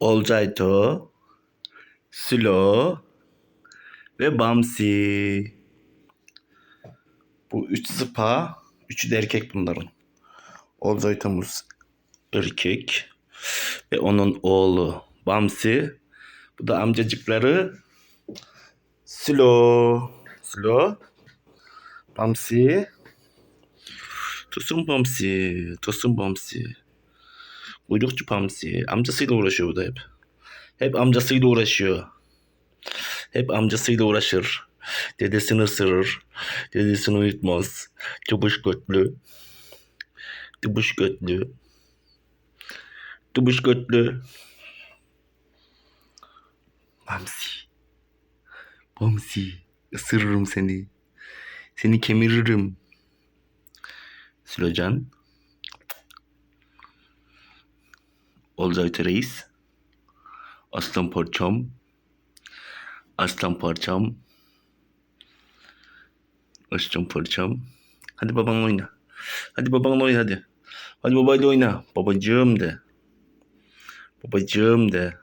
Olcayto, Sülo ve Bamsi. Bu üç sıpa, üçü de erkek bunların. Olcaytomuz erkek ve onun oğlu Bamsi. Bu da amcacıkları Sülo. Sülo. Bamsi. Tosun Bamsi. Tosun Bamsi. Kuyrukçu Bamsi. Amcasıyla uğraşıyor bu da hep. Hep amcasıyla uğraşıyor. Hep amcasıyla uğraşır. Dedesini ısırır. Dedesini uyutmaz. Tıbış götlü. Tıbış götlü. Tıbış götlü. Bamsi. Bamsi. Isırırım seni. Seni kemiririm. Sülocan. Olcaytı Reis. Aslan parçam. Aslan parçam. Aslan parçam. Hadi babanla oyna. Hadi babanla oyna hadi. Hadi babayla oyna. Babacığım de. Babacığım de.